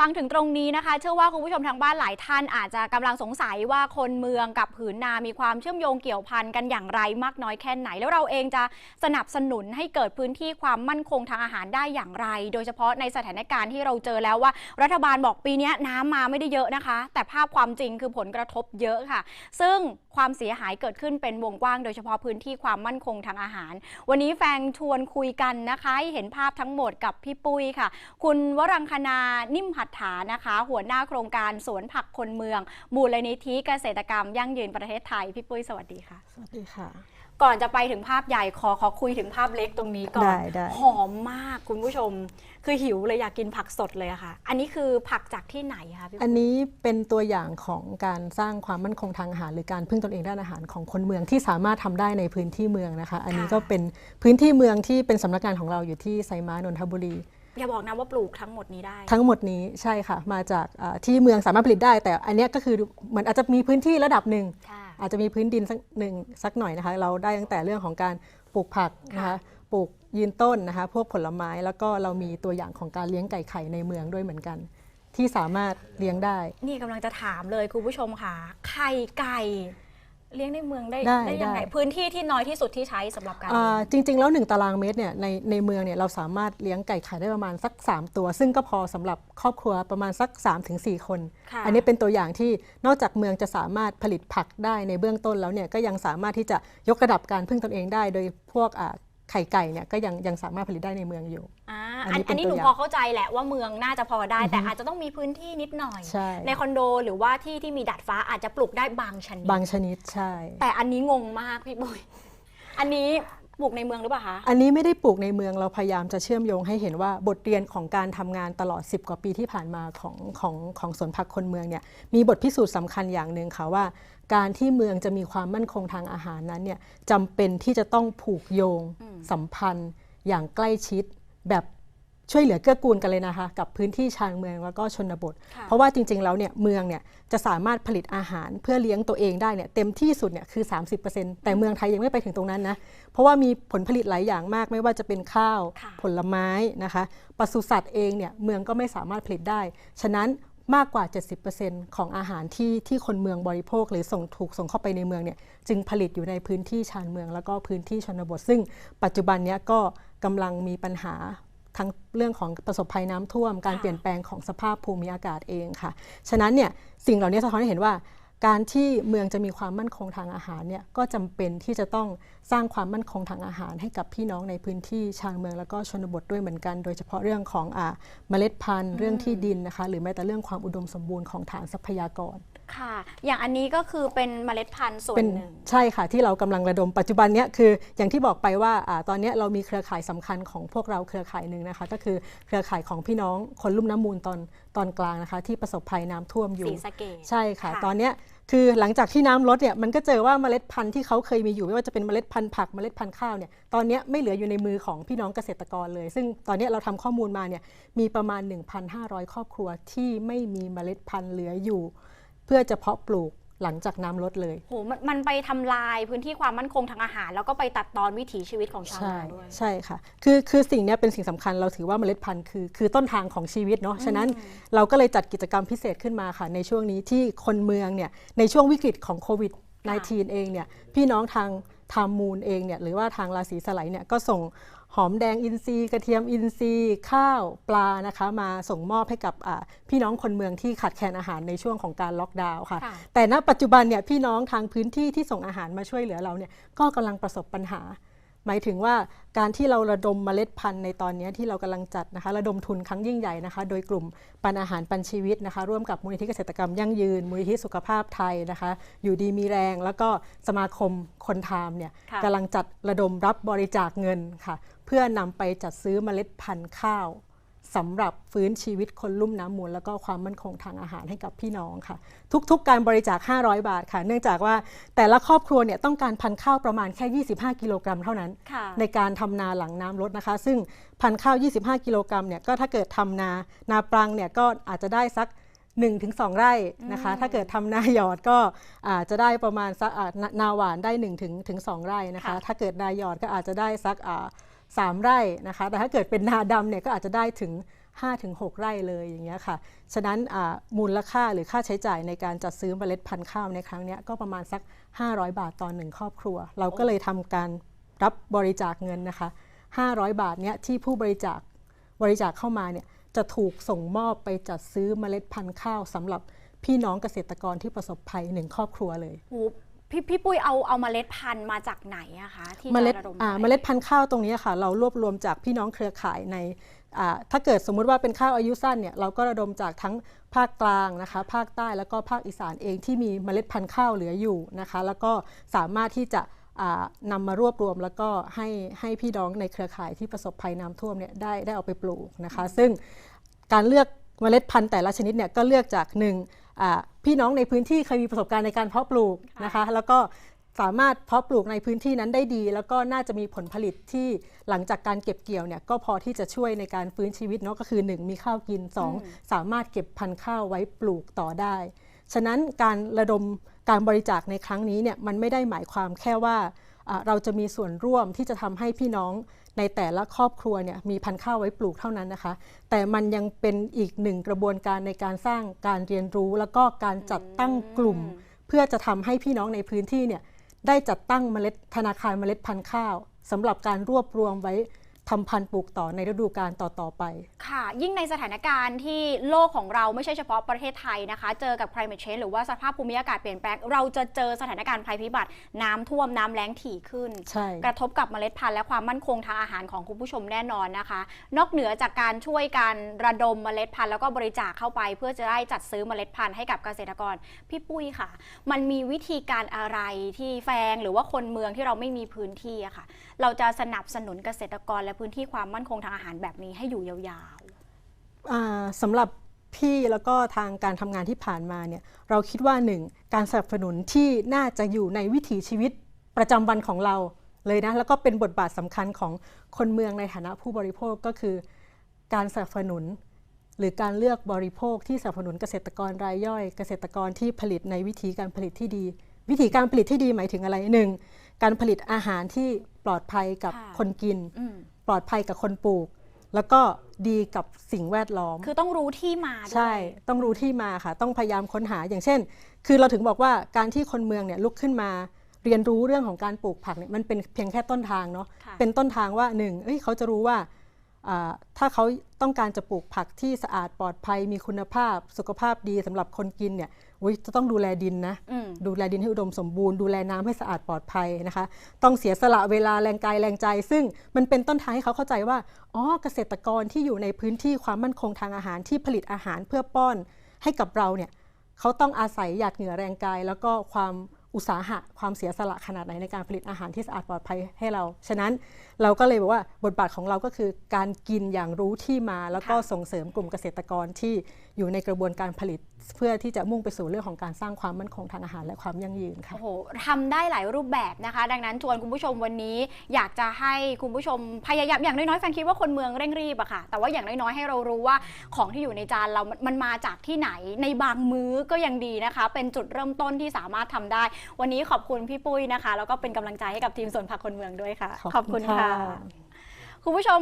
ฟังถึงตรงนี้นะคะ เชื่อว่าคุณผู้ชมทางบ้านหลายท่านอาจจะกำลังสงสัยว่าคนเมืองกับผืนนา มีความเชื่อมโยงเกี่ยวพันกันอย่างไรมากน้อยแค่ไหน แล้วเราเองจะสนับสนุนให้เกิดพื้นที่ความมั่นคงทางอาหารได้อย่างไร โดยเฉพาะในสถานการณ์ที่เราเจอแล้วว่า รัฐบาลบอกปีนี้น้ำมาไม่ได้เยอะนะคะ แต่ภาพความจริงคือผลกระทบเยอะค่ะ ซึ่งความเสียหายเกิดขึ้นเป็นวงกว้าง โดยเฉพาะพื้นที่ความมั่นคงทางอาหาร วันนี้แฟงชวนคุยกันนะคะให้เห็นภาพทั้งหมดกับพี่ปุ้ยค่ะ คุณวรังคณานิ่มหัดตถานะคะ หัวหน้าโครงการสวนผักคนเมืองมูลนิธิเกษตรกรรมยั่งยืนประเทศไทย พี่ปุ้ยสวัสดีค่ะ สวัสดีค่ะ ก่อนจะไปถึงภาพใหญ่ขอขอคุยถึงภาพเล็กตรงนี้ก่อน ได้ได้ หอมมากคุณผู้ชม คือหิวเลยอยากกินผักสดเลยอะค่ะ อันนี้คือผักจากที่ไหนคะพี่ปุ้ย อันนี้เป็นตัวอย่างของการสร้างความมั่นคงทางอาหาร หรือการพึ่งตนเองด้านอาหารของคนเมืองที่สามารถทำได้ในพื้นที่เมืองนะคะ อันนี้ก็เป็นพื้นที่เมืองที่เป็นสำนักงานของเราอยู่ที่ไซม้านนทบุรี อย่าบอกนะว่าปลูกทั้งหมดนี้ได้ ทั้งหมดนี้ใช่ค่ะ มาจากอ่าที่เมืองสามารถผลิตได้ แต่อันเนี้ยก็คือเหมือนอาจจะมีพื้นที่ระดับหนึ่งค่ะอาจจะมีพื้นดินสักหนึ่งสักหน่อยนะคะ เราได้ตั้งแต่เรื่องของการปลูกผักนะคะค่ะปลูกยืนต้นนะคะ พวกผลไม้แล้วก็เรามีตัวอย่างของการเลี้ยงไก่ไข่ในเมืองด้วยเหมือนกัน ที่สามารถเลี้ยงได้ นี่กำลังจะถามเลยคุณผู้ชมค่ะไข่ไก่ เลี้ยงในเมืองได้ได้ยังไง ได้ พื้นที่ที่น้อยที่สุดที่ใช้สำหรับการอ่าเลี้ยง จริง ๆ แล้ว 1 ตารางเมตรเนี่ยในในเมืองเนี่ยเราสามารถเลี้ยงไก่ไข่ได้ประมาณสัก 3 ตัว ซึ่งก็พอสำหรับครอบครัวประมาณสัก 3-4 คน ค่ะ อันนี้เป็นตัวอย่างที่นอกจากเมืองจะสามารถผลิตผักได้ในเบื้องต้นแล้วเนี่ยก็ยังสามารถที่จะยกระดับการพึ่งตนเองได้ โดยพวกอ่าไข่ไก่เนี่ยก็ยังยังสามารถผลิตได้ในเมืองอยู่ อ่า อัอันนนี้เป็นอันนี้หนูตัวอย่างพอเข้าใจแหละว่าเมืองน่าจะพอได้ แต่อาจจะต้องมีพื้นที่นิดหน่อยใช่คอนโดหรือว่าที่ที่มีดัดฟ้าอาจจะปลูกได้บางชนิดบางชนิดใช่ แต่อันนี้งงมากพี่บุยอันนี้ปลูกในเมืองหรือเปล่าคะ อันนี้ไม่ได้ปลูกในเมืองเราพยายามจะเชื่อมโยงให้เห็นว่าบทเรียนของการทำงานตลอด 10 กว่าปีที่ผ่านมาของของของสวนผักคนเมืองเนี่ยมีบทพิสูจน์สำคัญอย่างหนึ่งค่ะว่า การที่เมืองจะมีความมั่นคงทางอาหารนั้นเนี่ยจำเป็นที่จะต้องผูกโยงสัมพันธ์อย่างใกล้ชิดแบบ ช่วยเหลือเกื้อกูลกันเลยนะคะ กับพื้นที่ชานเมืองแล้วก็ชนบทค่ะเพราะว่าจริง ๆ แล้วเนี่ยเมืองเนี่ยจะสามารถผลิตอาหารเพื่อเลี้ยงตัวเองได้เนี่ยเต็มที่สุดเนี่ยคือ 30%แต่เมืองไทยยังไม่ไปถึงตรงนั้นนะเพราะว่ามีผลผลิตหลายอย่างมากไม่ว่าจะเป็นข้าวค่ะผลไม้นะคะปศุสัตว์เองเนี่ยเมืองก็ไม่สามารถผลิตได้ ฉะนั้นมากกว่า 70%ของอาหารที่ที่คนเมืองบริโภค หรือส่งถูกส่งเข้าไปในเมืองเนี่ยจึงผลิตอยู่ในพื้นที่ชานเมือง แล้วก็พื้นที่ชนบท ซึ่งปัจจุบันเนี้ยก็กำลังมีปัญหา ทั้งเรื่องของประสบภัยน้ำท่วม การค่ะเปลี่ยนแปลงของสภาพภูมิอากาศเองค่ะ ฉะนั้นเนี่ยสิ่งเหล่านี้สะท้อนให้เห็นว่า การที่เมืองจะมีความมั่นคงทางอาหารเนี่ยก็จำเป็นที่จะต้องสร้างความมั่นคงทางอาหาร ให้กับพี่น้องในพื้นที่ชานเมืองแล้วก็ชนบทด้วยเหมือนกัน โดยเฉพาะเรื่องของอาเมล็ดพันธุ์เรื่องที่ดินนะคะ หรือแม้แต่เรื่องความอุดมสมบูรณ์ของฐานทรัพยากร ค่ะ อย่างอันนี้ก็คือเป็นเมล็ดพันธุ์ส่วนเป็นหนึ่ง ใช่ค่ะที่เรากำลังระดมปัจจุบันเนี้ยคืออย่างที่บอกไปว่าอาตอนเนี้ยเรามีเครือข่ายสำคัญของพวกเราเครือข่ายหนึ่งนะคะ ก็คือเครือข่ายของพี่น้องคนลุ่มน้ำมูลตอนตอนกลางนะคะ ที่ประสบภัยน้ำท่วมอยู่สีสะเกดใช่ค่ะค่ะ ตอนเนี้ยคือหลังจากที่น้ำลดเนี่ยมันก็เจอว่าเมล็ดพันธุ์ที่เขาเคยมีอยู่ไม่ว่าจะเป็นเมล็ดพันธุ์ผักเมล็ดพันธุ์ข้าวเนี่ยตอนเนี้ยไม่เหลืออยู่ในมือของพี่น้องเกษตรกรเลย ซึ่งตอนเนี้ยเราทำข้อมูลมาเนี่ยมีประมาณ 1,500 ครอบครัวที่ไม่มีเมล็ดพันธุ์เหลืออยู่ เพื่อจะเพาะปลูกหลังจากน้ำลดเลย โหมันมันไปทำลายพื้นที่ความมั่นคงทางอาหาร แล้วก็ไปตัดตอนวิถีชีวิตของชาวใช่นาด้วย ใช่ค่ะ คือคือสิ่งเนี้ยเป็นสิ่งสำคัญเราถือว่าเมล็ดพันธุ์คือคือต้นทางของชีวิตเนาะฉะนั้นเราก็เลยจัดกิจกรรมพิเศษขึ้นมาค่ะ ในช่วงนี้ที่คนเมืองเนี่ยในช่วงวิกฤตของโควิด -19 เองเนี่ยพี่น้องทางทามมูลเองเนี่ยหรือว่าทางราศีสไลด์เนี่ยก็ส่ง หอมแดงอินทรีย์กระเทียมอินทรีย์ข้าวปลานะคะมาส่งมอบให้กับอ่าพี่น้องคนเมืองที่ขาดแคลนอาหารในช่วงของการล็อกดาวน์ค่ะค่ะ แต่ณปัจจุบันเนี่ยพี่น้องทางพื้นที่ที่ส่งอาหารมาช่วยเหลือเราเนี่ยก็กำลังประสบปัญหา หมายถึงว่าการที่เราระดมเมล็ดพันธุ์ในตอนนี้ที่เรากำลังจัดนะคะระดมทุนครั้งยิ่งใหญ่นะคะ โดยกลุ่มปันอาหารปันชีวิตนะคะ ร่วมกับมูลนิธิเกษตรกรรมยั่งยืน มูลนิธิสุขภาพไทยนะคะ อยู่ดีมีแรง แล้วก็สมาคมคนทามเนี่ยค่ะกำลังจัดระดมรับบริจาคเงินค่ะ เพื่อนำไปจัดซื้อเมล็ดพันธุ์ข้าว สำหรับฟื้นชีวิตคนลุ่มน้ำมูล แล้วก็ความมั่นคงทางอาหารให้กับพี่น้องค่ะ ทุก ๆ การบริจาค 500 บาทค่ะ เนื่องจากว่าแต่ละครอบครัวเนี่ยต้องการพันธุ์ข้าวประมาณแค่ 25 กิโลกรัมเท่านั้นค่ะในการทำนาหลังน้ำลดนะคะ ซึ่งพันธุ์ข้าว 25 กิโลกรัมเนี่ยก็ถ้าเกิดทำนานาปรังเนี่ยก็อาจจะได้สัก1-2ไร่นะคะ ถ้าเกิดทำนาหยอดก็อาจจะได้ประมาณสักอ่านานาหวานได้1ถึงถึง2ไร่นะคะค่ะถ้าเกิดนาหยอดก็อาจจะได้สัก อ่าสามไร่นะคะ แต่ถ้าเกิดเป็นนาดำเนี่ยก็อาจจะได้ถึง 5-6 ไร่เลยอย่างเงี้ยค่ะ ฉะนั้นมูลค่าหรือค่าใช้จ่ายในการจัดซื้อเมล็ดพันธุ์ข้าวในครั้งนี้ก็ประมาณสัก 500 บาทต่อหนึ่งครอบครัว เราก็เลยทำการรับบริจาคเงินนะคะ 500 บาทเนี้ยที่ผู้บริจาคบริจาคเข้ามาเนี่ยจะถูกส่งมอบไปจัดซื้อเมล็ดพันธุ์ข้าวสำหรับพี่น้องเกษตรกรที่ประสบภัยหนึ่งครอบครัวเลยโห พี่พี่ปุ้ยเอาเอาเมล็ดพันธุ์มาจากไหนอะคะที่เมล็ดจะระดมอ่าไปเมล็ดพันธุ์ข้าวตรงนี้ค่ะ เรารวบรวมจากพี่น้องเครือข่ายในอ่าถ้าเกิดสมมุติว่าเป็นข้าวอายุสั้นเนี่ยเราก็ระดมจากทั้งภาคกลางนะคะ ภาคใต้แล้วก็ภาคอีสานเองที่มีเมล็ดพันธุ์ข้าวเหลืออยู่นะคะ แล้วก็สามารถที่จะอ่านำมารวบรวมแล้วก็ให้ให้พี่น้องในเครือข่ายที่ประสบภัยน้ำท่วมเนี่ยได้ได้เอาไปปลูกนะคะ ซึ่งการเลือกเมล็ดพันธุ์แต่ละชนิดเนี่ยก็เลือกจากหนึ่งอ่า พี่น้องในพื้นที่เคยมีประสบการณ์ในการเพาะปลูกนะคะ แล้วก็สามารถเพาะปลูกในพื้นที่นั้นได้ดี แล้วก็น่าจะมีผลผลิตที่หลังจากการเก็บเกี่ยวเนี่ยก็พอที่จะช่วยในการฟื้นชีวิตเนาะก็คือ 1 มีข้าวกิน 2 สามารถเก็บพันธุ์ข้าวไว้ปลูกต่อได้ ฉะนั้นการระดมการบริจาคในครั้งนี้เนี่ยมันไม่ได้หมายความแค่ว่าอ่า เราจะมีส่วนร่วมที่จะทำให้พี่น้องในแต่ละครอบครัวเนี่ยมีพันธุ์ข้าวไว้ปลูกเท่านั้นนะคะ แต่มันยังเป็นอีกหนึ่งกระบวนการในการสร้างการเรียนรู้ แล้วก็การจัดตั้งกลุ่ม เพื่อจะทำให้พี่น้องในพื้นที่เนี่ยได้จัดตั้งเมล็ดธนาคารเมล็ดพันธุ์ข้าวสำหรับการรวบรวมไว้ ทำพันธุ์ปลูกต่อในฤดูกาลต่อ ๆ ไป ค่ะ ยิ่งในสถานการณ์ที่โลกของเราไม่ใช่เฉพาะประเทศไทยนะคะ เจอกับ climate change หรือว่าสภาพภูมิอากาศเปลี่ยนแปลง เราจะเจอสถานการณ์ภัยพิบัติ น้ำท่วมน้ำแล้งถี่ขึ้น ใช่ กระทบกับเมล็ดพันธุ์และความมั่นคงทางอาหารของคุณผู้ชมแน่นอนนะคะ นอกเหนือจากการช่วยการระดมเมล็ดพันธุ์แล้วก็บริจาคเข้าไป เพื่อจะได้จัดซื้อเมล็ดพันธุ์ให้กับเกษตรกร พี่ปุ้ยค่ะ มันมีวิธีการอะไรที่แฟงหรือว่าคนเมืองที่เราไม่มีพื้นที่อะค่ะ เราจะสนับสนุนเกษตรกรและพื้นที่ความมั่นคงทางอาหารแบบนี้ให้อยู่ยาวอ่าสำหรับพี่แล้วก็ทางการทำงานที่ผ่านมาเนี่ยเราคิดว่าหนึ่งการสนับสนุนที่น่าจะอยู่ในวิถีชีวิตประจำวันของเราเลยนะแล้วก็เป็นบทบาทสำคัญของคนเมืองในฐานะผู้บริโภคก็คือ การสนับสนุน หรือการเลือกบริโภคที่สนับสนุนเกษตรกรรายย่อย เกษตรกรที่ผลิตในวิธีการผลิตที่ดี วิธีการผลิตที่ดีหมายถึงอะไรหนึ่งการผลิตอาหารที่ปลอดภัยกับค่ะคนกินๆอืม ปลอดภัยกับคนปลูก แล้วก็ดีกับสิ่งแวดล้อม คือต้องรู้ที่มาด้วยใช่ ต้องรู้ที่มาค่ะ ต้องพยายามค้นหาอย่างเช่น คือเราถึงบอกว่าการที่คนเมืองเนี่ยลุกขึ้นมาเรียนรู้เรื่องของการปลูกผักเนี่ยมันเป็นเพียงแค่ต้นทางเนาะค่ะเป็นต้นทางว่าหนึ่งเอ้ยเขาจะรู้ว่าอ่าถ้าเขาต้องการจะปลูกผักที่สะอาดปลอดภัยมีคุณภาพ สุขภาพดีสำหรับคนกินเนี่ย อุ๊ยจะต้องดูแลดินนะอืมดูแลดินให้อุดมสมบูรณ์ดูแลน้ำให้สะอาดปลอดภัยนะคะ ต้องเสียสละเวลาแรงกายแรงใจ ซึ่งมันเป็นต้นทางให้เขาเข้าใจว่าอ๋อเกษตรกรที่อยู่ในพื้นที่ความมั่นคงทางอาหารที่ผลิตอาหารเพื่อป้อนให้กับเราเนี่ยเขาต้องอาศัยหยาดเหงื่อแรงกาย แล้วก็ความอุตสาหะความเสียสละขนาดไหนในการผลิตอาหารที่สะอาดปลอดภัยให้เรา ฉะนั้นเราก็เลยบอกว่าบทบาทของเราก็คือการกินอย่างรู้ที่มา แล้วก็ค่ะส่งเสริมกลุ่มเกษตรกรที่ อยู่ในกระบวนการผลิต เพื่อที่จะมุ่งไปสู่เรื่องของการสร้างความมั่นคงทางอาหารและความยั่งยืนค่ะโอ้โหทำได้หลายรูปแบบนะคะ ดังนั้นชวนคุณผู้ชมวันนี้ อยากจะให้คุณผู้ชมพยายามอย่างน้อยๆแฟนคิดว่าคนเมืองเร่งรีบอะค่ะ แต่ว่าอย่างน้อยๆให้เรารู้ว่าของที่อยู่ในจานเรา มันมันมาจากที่ไหนในบางมื้อก็ยังดีนะคะ เป็นจุดเริ่มต้นที่สามารถทำได้ วันนี้ขอบคุณพี่ปุ้ยนะคะ แล้วก็เป็นกำลังใจให้กับทีมสวนผักคนเมืองด้วยค่ะ ขอบคุณค่ะ คุณผู้ชม